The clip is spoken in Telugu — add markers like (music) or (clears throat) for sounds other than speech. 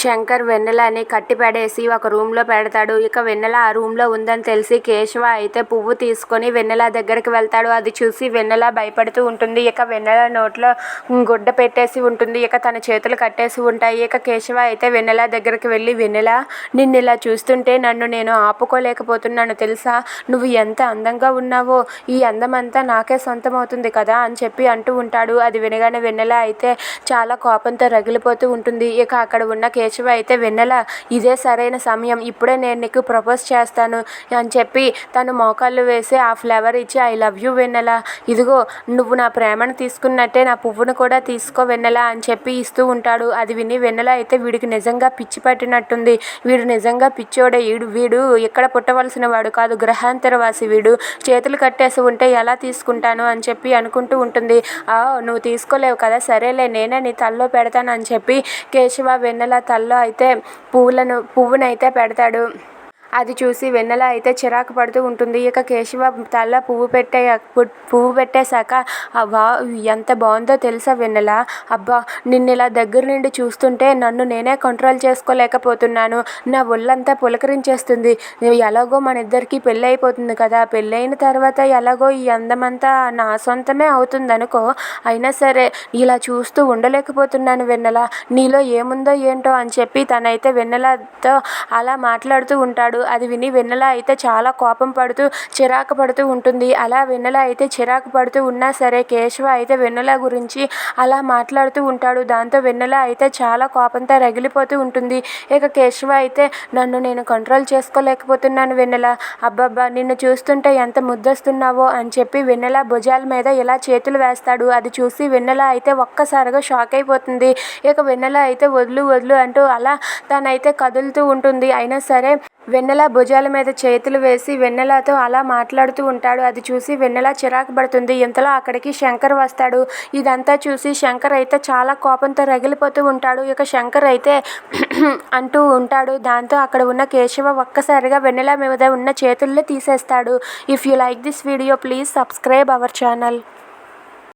శంకర్ వెన్నెలని కట్టిపడేసి ఒక రూమ్లో పెడతాడు. ఇక వెన్నెల ఆ రూమ్లో ఉందని తెలిసి కేశవ అయితే పువ్వు తీసుకొని వెన్నెల దగ్గరికి వెళ్తాడు. అది చూసి వెన్నెల భయపడుతూ ఉంటుంది. ఇక వెన్నెల నోట్లో గుడ్డ పెట్టేసి ఉంటుంది. ఇక తన చేతులు కట్టేసి ఉంటాయి. ఇక కేశవ అయితే వెన్నెల దగ్గరికి వెళ్ళి వెన్నెల నిన్ను ఇలా చూస్తుంటే నన్ను నేను ఆపుకోలేకపోతున్నాను తెలుసా? నువ్వు ఎంత అందంగా ఉన్నావో ఈ అందం అంతా నాకే సొంతం అవుతుంది కదా అని చెప్పి అంటూ ఉంటాడు. అది వినగానే వెన్నెల అయితే చాలా కోపంతో రగిలిపోతూ ఉంటుంది. ఇక అక్కడ ఉన్న కేశవ అయితే వెన్నెల ఇదే సరైన సమయం ఇప్పుడే నేను నీకు ప్రపోజ్ చేస్తాను అని చెప్పి తను మోకాళ్ళు వేసి ఆ ఫ్లవర్ ఇచ్చి ఐ లవ్ యూ వెన్నెల ఇదిగో నువ్వు నా ప్రేమను తీసుకున్నట్టే నా పువ్వును కూడా తీసుకో వెన్నెల అని చెప్పి ఇస్తూ ఉంటాడు. అది విని వెన్నెల అయితే వీడికి నిజంగా పిచ్చి పట్టినట్టుంది. వీడు నిజంగా పిచ్చోడే వీడు వీడు ఎక్కడ పుట్టవలసిన వాడు కాదు గ్రహాంతరవాసి వీడు. చేతులు కట్టేసి ఉంటే ఎలా తీసుకుంటాను అని చెప్పి అనుకుంటూ ఉంటుంది. ఆ నువ్వు తీసుకోలేవు కదా సరేలే నేనే నీ తల్లో పెడతాను అని చెప్పి కేశవ వెన్నెల తల్లో అయితే పువ్వులను పువ్వునైతే పెడతాడు. అది చూసి వెన్నెల అయితే చిరాకు పడుతూ ఉంటుంది. ఇక కేశవ తల పువ్వు పెట్టే పువ్వు పెట్టేశాక అబ్బా ఎంత బాగుందో తెలుసా వెన్నెల? అబ్బా నిన్ను ఇలా దగ్గర నుండి చూస్తుంటే నన్ను నేనే కంట్రోల్ చేసుకోలేకపోతున్నాను. నా ఒళ్ళంతా పులకరించేస్తుంది. ఎలాగో మన ఇద్దరికి పెళ్ళి అయిపోతుంది కదా. పెళ్ళైన తర్వాత ఎలాగో ఈ అందమంతా నా సొంతమే అవుతుంది అనుకో అయినా సరే ఇలా చూస్తూ ఉండలేకపోతున్నాను వెన్నెల. నీలో ఏముందో ఏంటో అని చెప్పి తనైతే వెన్నెలతో అలా మాట్లాడుతూ ఉంటాడు. అది విని వెన్నెల అయితే చాలా కోపం పడుతూ చిరాకు పడుతూ ఉంటుంది. అలా వెన్నెల అయితే చిరాకు పడుతూ ఉన్నా సరే కేశవ అయితే వెన్నెల గురించి అలా మాట్లాడుతూ ఉంటాడు. దాంతో వెన్నెల అయితే చాలా కోపంతో రగిలిపోతూ ఉంటుంది. ఇక కేశవ అయితే నన్ను నేను కంట్రోల్ చేసుకోలేకపోతున్నాను వెన్నెల. అబ్బబ్బా నిన్ను చూస్తుంటే ఎంత ముద్దస్తున్నావో అని చెప్పి వెన్నెల భుజాల మీద ఇలా చేతులు వేస్తాడు. అది చూసి వెన్నెల అయితే ఒక్కసారిగా షాక్ అయిపోతుంది. ఇక వెన్నెల అయితే వదులు వదులు అంటూ అలా తనైతే కదులుతూ ఉంటుంది. అయినా సరే వెన్నెల భుజాల మీద చేతులు వేసి వెన్నెలతో అలా మాట్లాడుతూ ఉంటాడు. అది చూసి వెన్నెల చిరాకు పడుతుంది. ఇంతలో అక్కడికి శంకర్ వస్తాడు. ఇదంతా చూసి శంకర్ అయితే చాలా కోపంతో రగిలిపోతూ ఉంటాడు. ఇక శంకర్ అయితే (clears throat) అంటూ ఉంటాడు. దాంతో అక్కడ ఉన్న కేశవ ఒక్కసారిగా వెన్నెల మీద ఉన్న చేతుల్లో తీసేస్తాడు. If you like this video please subscribe our channel